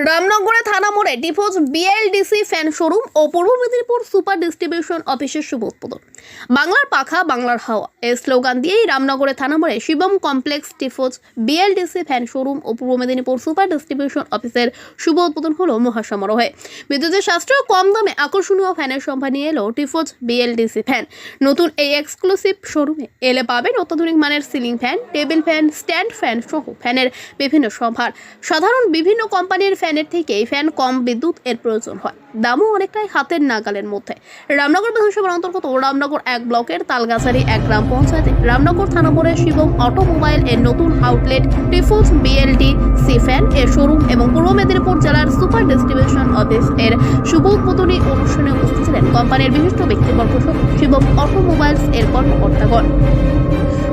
রামনগরে থানা মোড়ে ডিফোজ বিএলডিসি ফ্যান শোরুম ও পূর্ব মেদিনীপুর সুপার ডিস্ট্রিবিউশন অফিসের শুভ উদ্বোধন। বাংলার পাখা, বাংলার হাওয়া। এই স্লোগান দিয়েই রামনগরে থানা মোড়ে শিবম কমপ্লেক্স ডিফোজ বিএলডিসি ফ্যান শোরুম ও পূর্ব মেদিনীপুর সুপার ডিস্ট্রিবিউশন অফিসের শুভ উদ্বোধন হলো মহাসমারোহে। বিদ্যুতের সাশ্রয় কম দামে আকর্ষণীয় ফ্যানের সম্ভার নিয়ে এলো টিফোজ বিএলডিসি ফ্যান নতুন এই এক্সক্লুসিভ শোরুমে এলে পাবেন অত্যাধুনিক মানের ceiling fan table fan stand fan সহ ফ্যানের বিভিন্ন সম্ভার। সাধারণ বিভিন্ন কোম্পানির ফ্যানের থেকে এই ফ্যান কম বিদ্যুৎ এর প্রয়োজন হয়। দামও অনেকটাই হাতের নাগালের মধ্যে। রামনগর বিধানসভার অন্তর্গত রামনগর এক ব্লকের তালগাছারি এক গ্রাম পঞ্চায়েতে। রামনগর থানা মোড়ে শিবম অটোমোবাইল এর নতুন আউটলেট, টিফুস বিএলডি সিফ্যান এর শোরুম এবং পূর্ব মেদিনীপুর জেলার সুপার ডিস্ট্রিবিউশন অফিস এর শুভ উদ্বোধনী অনুষ্ঠানে উপস্থিত ছিলেন। কোম্পানির বিশিষ্ট ব্যক্তিবর্গ শিবম অটোমোবাইলস এর কর্মকর্তাগণ।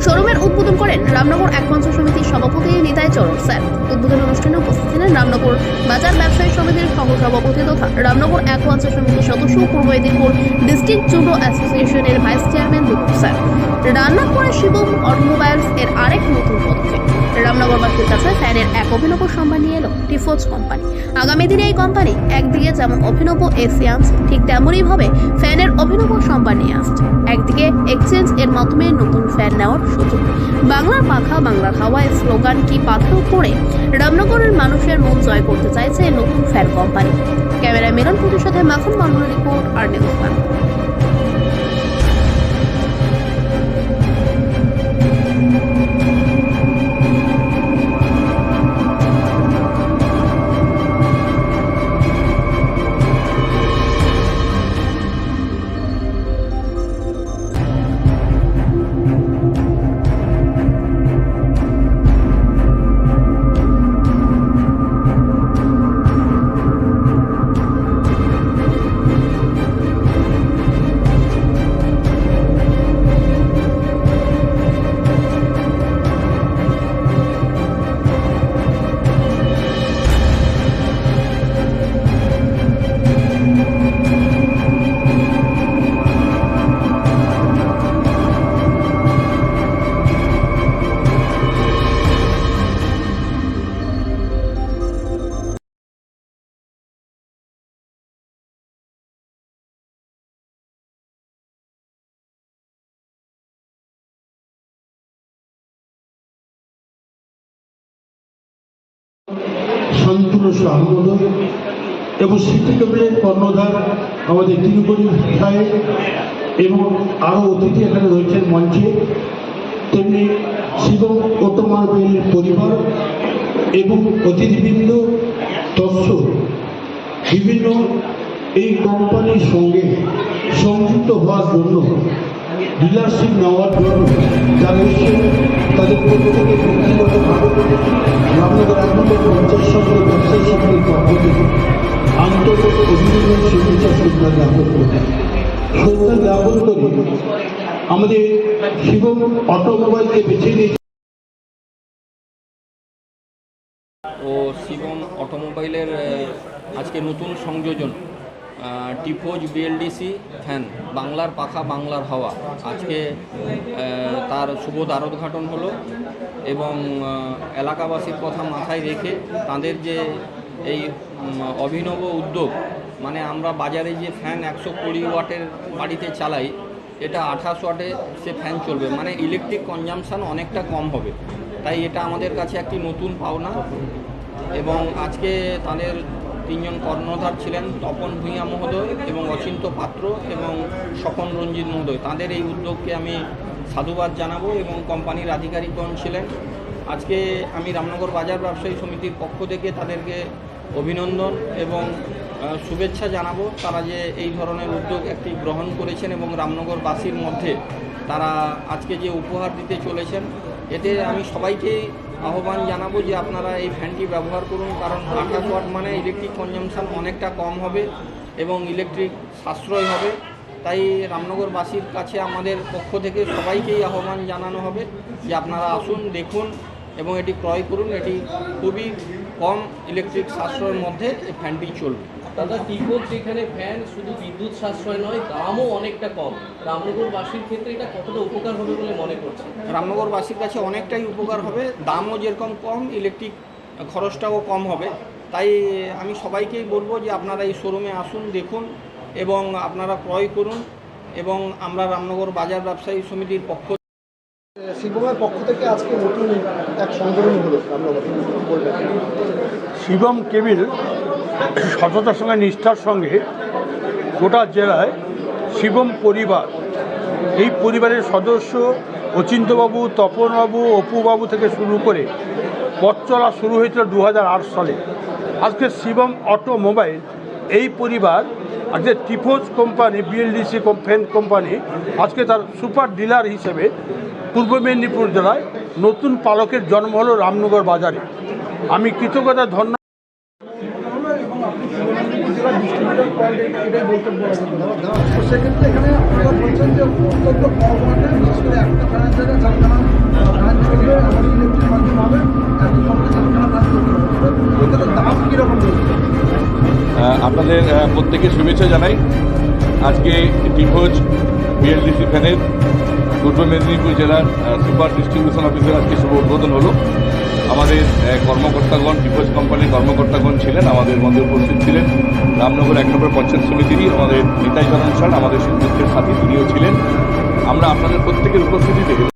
শোরুমের উদ্বোধন করেন রামনগর একমঞ্চ সমিতির সভাপতি নিতাই চরণ স্যার। উদ্বোধন অনুষ্ঠানে উপস্থিত ছিলেন রামনগর বাজার ব্যবসায়ী সমিতির সহসভাপতি তথা রামনগর একমঞ্চ সমিতির সদস্য পূর্ব মেদিনীপুর ডিস্ট্রিক্ট জুডো অ্যাসোসিয়েশনের ভাইস চেয়ারম্যান দীপক স্যার। রান্না করে শিবম অটোমোবাইলস এর আরেক নতুন পদক্ষেপ। রামনগরবাসীর কাছে ফ্যানের এক অভিনব সম্মান নিয়ে এলো টিফোজ কোম্পানি। আগামী দিনে এই কোম্পানি একদিকে যেমন অভিনব এসি আনছে, ঠিক তেমনই ভাবে ফ্যানের অভিনব সম্মান নিয়ে আসছে। একদিকে এক্সচেঞ্জ এর মাধ্যমে নতুন ফ্যান নেওয়ার সুযোগ বাংলার পাখা বাংলার হাওয়ায় স্লোগান কি পাথর করে রামনগরের মানুষের মন জয় করতে চাইছে নতুন ফ্যান কোম্পানি ক্যামেরা মিলন প্রতিশোধে মাখন মামলার রিপোর্ট, আর নিউজ শান্তনু আহমদ এবং সিটি কেবলের কর্ণধার আমাদের তিরুপতি সাহেব এবং আরও অতিথি এখানে রয়েছেন মঞ্চে। তেমনি শিবম অটোমারবেলের পরিবার এবং অতিথিবৃন্দ তৎস বিভিন্ন এই কোম্পানির সঙ্গে সংযুক্ত হওয়ার জন্য ডিলারশিপ নেওয়ার জন্য যারা তাদের প্রত্যেকে ব্যক্তিগতভাবে সমিতি ব্যবসায়ী অভিনন্দন শুভেচ্ছা শ্রদ্ধা জ্ঞাপন শ্রদ্ধা জ্ঞাপন করি আমাদের শিবম অটোমোবাইলকে বেছে নিয়ে ও শিবম অটোমোবাইলের আজকে নতুন সংযোজন। টিফোজ বিএলডিসি ফ্যান। বাংলার পাখা বাংলার হাওয়া। আজকে তার শুভ দ্বারোদ্ঘাটন হলো এবং এলাকাবাসীর কথা মাথায় রেখে তাদের যে এই অভিনব উদ্যোগ মানে আমরা বাজারে যে ফ্যান একশো কুড়ি ওয়াটের বাড়িতে চালাই, এটা আঠাশ ওয়াটে সে ফ্যান চলবে। মানে ইলেকট্রিক কনজামশান অনেকটা কম হবে। তাই এটা আমাদের কাছে একটি নতুন পাওনা। এবং আজকে তাদের তিনজন কর্ণধার ছিলেন তপন ভূঁইয়া মহোদয় এবং অচিন্ত পাত্র এবং স্বপন রঞ্জিত মহোদয়। তাদের এই উদ্যোগকে আমি সাধুবাদ জানাব এবং কোম্পানির আধিকারিকগণ ছিলেন। আজকে আমি রামনগর বাজার ব্যবসায়ী সমিতির পক্ষ থেকে তাদেরকে অভিনন্দন এবং শুভেচ্ছা জানাব। তারা যে এই ধরনের উদ্যোগ একটি গ্রহণ করেছেন এবং রামনগরবাসীর মধ্যে তারা আজকে যে উপহার দিতে চলেছেন, এতে আমি সবাইকেই আহ্বান জানাব যে আপনারা এই ফ্যানটি ব্যবহার করুন, কারণ আঠাশ ওয়াট মানে ইলেকট্রিক কনজামশান অনেকটা কম হবে এবং ইলেকট্রিক সাশ্রয় হবে। তাই রামনগরবাসীর কাছে আমাদের পক্ষ থেকে সবাইকেই আহ্বান জানানো হবে যে আপনারা আসুন, দেখুন এবং এটি ক্রয় করুন। এটি খুবই কম ইলেকট্রিক সাশ্রয়ের মধ্যে এই ফ্যানটি চলবে। দাদা টিপোর যেখানে ফ্যান শুধু বিদ্যুৎ সাশ্রয় নয় দামও অনেকটা কম। রামনগরবাসীর ক্ষেত্রে এটা কতটা উপকার হবে বলে মনে করছে রামনগরবাসীর কাছে অনেকটাই উপকার হবে। দামও যেরকম কম ইলেকট্রিক খরচটাও কম হবে। তাই আমি সবাইকেই বলব যে আপনারা এই শোরুমে আসুন দেখুন এবং আপনারা ক্রয় করুন এবং আমরা রামনগর বাজার ব্যবসায়ী সমিতির পক্ষ শিবমের পক্ষ থেকে আজকে নতুন এক সংযোজন হলো রামনগরে শিবম কেবিল সততার সঙ্গে, নিষ্ঠার সঙ্গে গোটা জেলায় শিবম পরিবার, এই পরিবারের সদস্য অচিন্তবাবু, তপনবাবু, অপুবাবু থেকে শুরু করে পথ চলা শুরু হয়েছিল দু হাজার আট সালে। আজকে শিবম অটোমোবাইল, এই পরিবার, আজকে টিফোজ কোম্পানি, বিএলডিসি ফ্যান কোম্পানি, আজকে তার সুপার ডিলার হিসেবে পূর্ব মেদিনীপুর জেলায় নতুন পালকের জন্ম হলো রামনগর বাজারে। আমি কৃতজ্ঞতা ধন্য আপনাদের প্রত্যেকে শুভেচ্ছা জানাই। আজকে ডিভোজ বিএলডিসি ফ্যানের পূর্ব মেদিনীপুর জেলার সুপার ডিস্ট্রিবিউশন অফিসের আজকে শুভ উদ্বোধন হলো। আমাদের কর্মকর্তাগণ পিপলস কোম্পানির কর্মকর্তাগণ ছিলেন, আমাদের মধ্যে উপস্থিত ছিলেন। রামনগর এক নম্বর পঞ্চায়েত সমিতিরই আমাদের নিতাই চরণ আমাদের সিদ্ধান্তের সাথে তিনিও ছিলেন। আমরা আপনাদের প্রত্যেকের উপস্থিতিতে